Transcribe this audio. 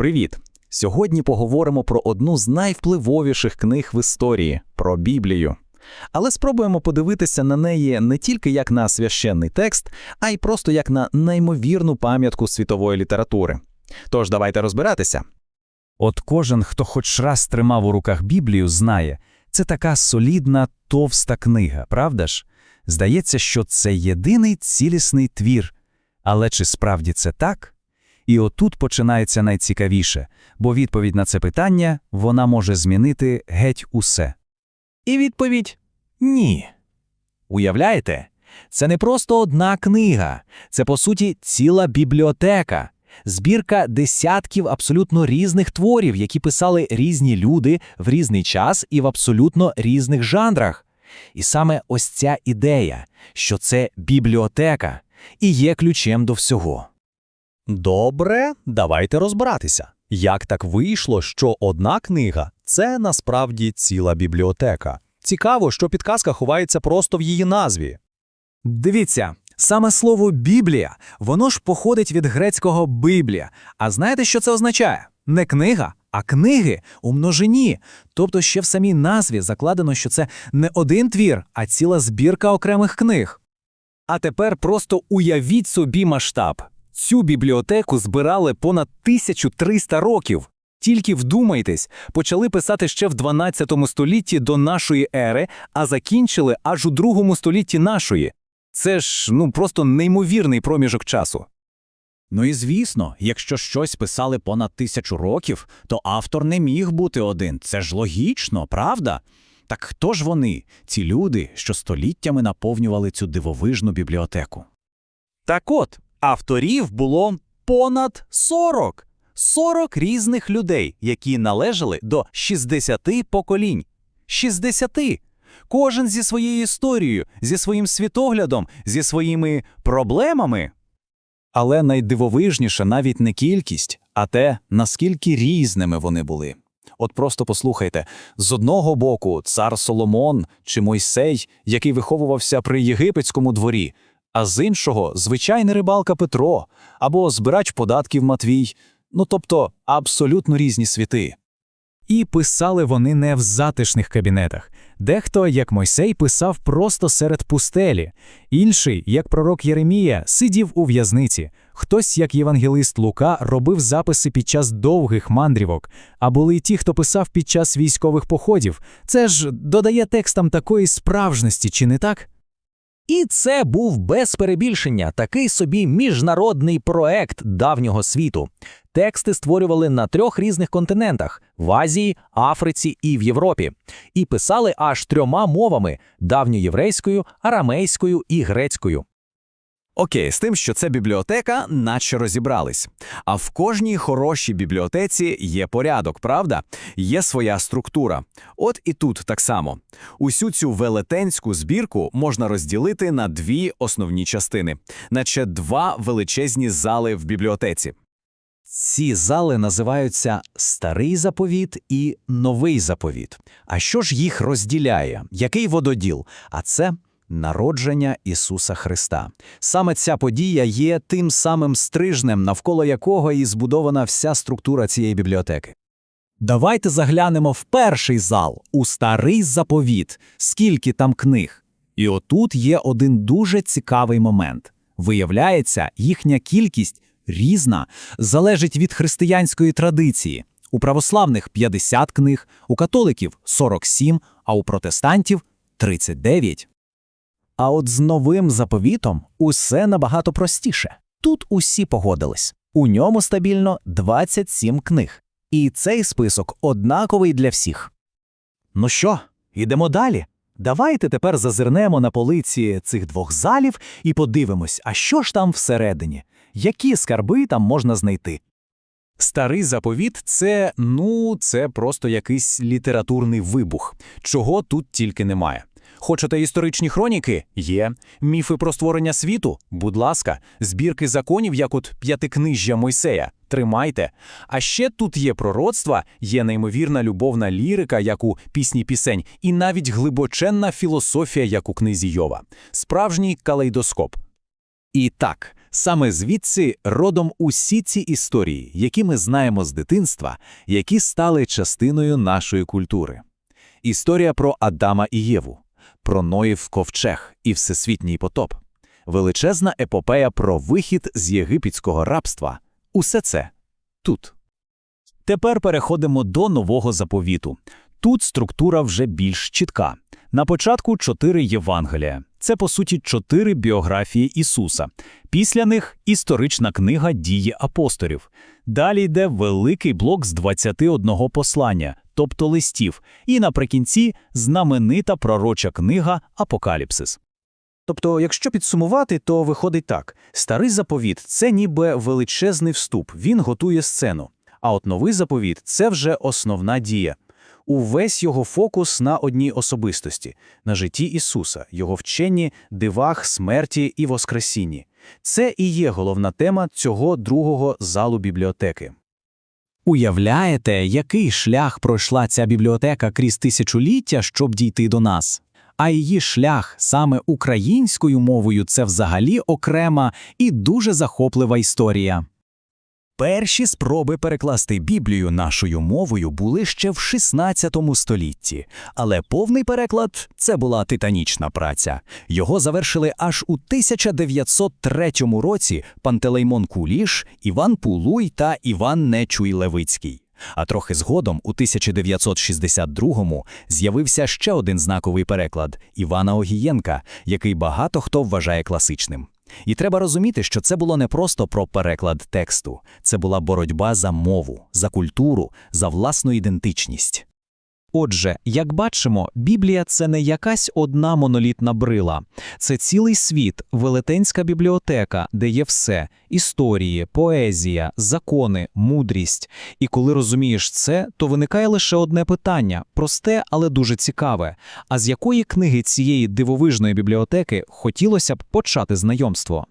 Привіт! Сьогодні поговоримо про одну з найвпливовіших книг в історії про Біблію. Але спробуємо подивитися на неї не тільки як на священний текст, а й просто як на неймовірну пам'ятку світової літератури. Тож давайте розбиратися. От кожен, хто хоч раз тримав у руках Біблію, знає, це така солідна, товста книга, правда ж? Здається, що це єдиний цілісний твір. Але чи справді це так? І отут починається найцікавіше, бо відповідь на це питання вона може змінити геть усе. І відповідь ні. Уявляєте? Це не просто одна книга, це по суті ціла бібліотека, збірка десятків абсолютно різних творів, які писали різні люди в різний час і в абсолютно різних жанрах. І саме ось ця ідея, що це бібліотека, і є ключем до всього. Добре, давайте розбиратися. Як так вийшло, що одна книга це насправді ціла бібліотека? Цікаво, що підказка ховається просто в її назві. Дивіться, саме слово Біблія, воно ж походить від грецького Библія. А знаєте, що це означає? Не книга, а книги у множині. Тобто ще в самій назві закладено, що це не один твір, а ціла збірка окремих книг. А тепер просто уявіть собі масштаб. Цю бібліотеку збирали понад 1300 років. Тільки вдумайтесь, почали писати ще в 12 столітті до нашої ери, а закінчили аж у другому столітті нашої. Це ж ну просто неймовірний проміжок часу. Ну і звісно, якщо щось писали понад тисячу років, то автор не міг бути один. Це ж логічно, правда? Так хто ж вони, ці люди, що століттями наповнювали цю дивовижну бібліотеку? Так от, авторів було понад 40. 40 різних людей, які належали до 60 поколінь. 60! Кожен зі своєю історією, зі своїм світоглядом, зі своїми проблемами. Але найдивовижніше навіть не кількість, а те, наскільки різними вони були. От просто послухайте: з одного боку, цар Соломон чи Мойсей, який виховувався при єгипетському дворі, а з іншого звичайний рибалка Петро або збирач податків Матвій, ну тобто абсолютно різні світи. І писали вони не в затишних кабінетах. Дехто, як Мойсей, писав просто серед пустелі, інший, як пророк Єремія, сидів у в'язниці. Хтось, як євангелист Лука, робив записи під час довгих мандрівок, а були й ті, хто писав під час військових походів. Це ж додає текстам такої справжності, чи не так? І це був без перебільшення такий собі міжнародний проект давнього світу. Тексти створювали на трьох різних континентах в Азії, Африці і в Європі, і писали аж трьома мовами давньоєврейською, арамейською і грецькою. Окей, з тим, що це бібліотека, наче розібрались. А в кожній хорошій бібліотеці є порядок, правда? Є своя структура. От і тут так само. Усю цю велетенську збірку можна розділити на дві основні частини, наче два величезні зали в бібліотеці. Ці зали називаються Старий заповіт і Новий заповіт. А що ж їх розділяє? Який вододіл? А це народження Ісуса Христа. Саме ця подія є тим самим стрижнем, навколо якого і збудована вся структура цієї бібліотеки. Давайте заглянемо в перший зал, у старий заповіт, скільки там книг. І отут є один дуже цікавий момент. Виявляється, їхня кількість різна, залежить від християнської традиції. У православних 50 книг, у католиків 47, а у протестантів 39. А от з новим заповітом усе набагато простіше. Тут усі погодились. У ньому стабільно 27 книг. І цей список однаковий для всіх. Ну що, ідемо далі? Давайте тепер зазирнемо на полиці цих двох залів і подивимось, а що ж там всередині, які скарби там можна знайти. Старий заповіт це, ну, це просто якийсь літературний вибух, чого тут тільки немає. Хочете історичні хроніки? Є. Міфи про створення світу? Будь ласка, збірки законів, як от п'ятикнижжя Мойсея. Тримайте. А ще тут є пророцтва, є неймовірна любовна лірика, як у пісні пісень, і навіть глибоченна філософія, як у книзі Йова. Справжній калейдоскоп. І так, Саме звідси родом усі ці історії, які ми знаємо з дитинства, які стали частиною нашої культури. Історія про Адама і Єву, про Ноїв ковчег і всесвітній потоп, величезна епопея про вихід з єгипетського рабства. Усе це тут. Тепер переходимо до нового заповіту. Тут структура вже більш чітка. На початку чотири Євангелія. Це, по суті, чотири біографії Ісуса. Після них історична книга дії апостолів. Далі йде великий блок з 21 послання, тобто листів, і наприкінці знаменита пророча книга Апокаліпсис. Тобто, якщо підсумувати, то виходить так: старий заповіт це ніби величезний вступ, він готує сцену. А от новий заповіт це вже основна дія. Увесь його фокус на одній особистості, на житті Ісуса, його вченні, дивах, смерті і воскресінні. Це і є головна тема цього другого залу бібліотеки. Уявляєте, який шлях пройшла ця бібліотека крізь тисячоліття, щоб дійти до нас? А її шлях саме українською мовою це взагалі окрема і дуже захоплива історія. Перші спроби перекласти Біблію нашою мовою були ще в 16 столітті, але повний переклад це була титанічна праця. Його завершили аж у 1903 році Пантелеймон Куліш, Іван Пулуй та Іван Нечуй Левицький. А трохи згодом, у 1962-му, з'явився ще один знаковий переклад Івана Огієнка, який багато хто вважає класичним. І треба розуміти, що це було не просто про переклад тексту, це була боротьба за мову, за культуру, за власну ідентичність. Отже, як бачимо, Біблія це не якась одна монолітна брила. Це цілий світ, велетенська бібліотека, де є все: історії, поезія, закони, мудрість. І коли розумієш це, то виникає лише одне питання просте, але дуже цікаве. А з якої книги цієї дивовижної бібліотеки хотілося б почати знайомство?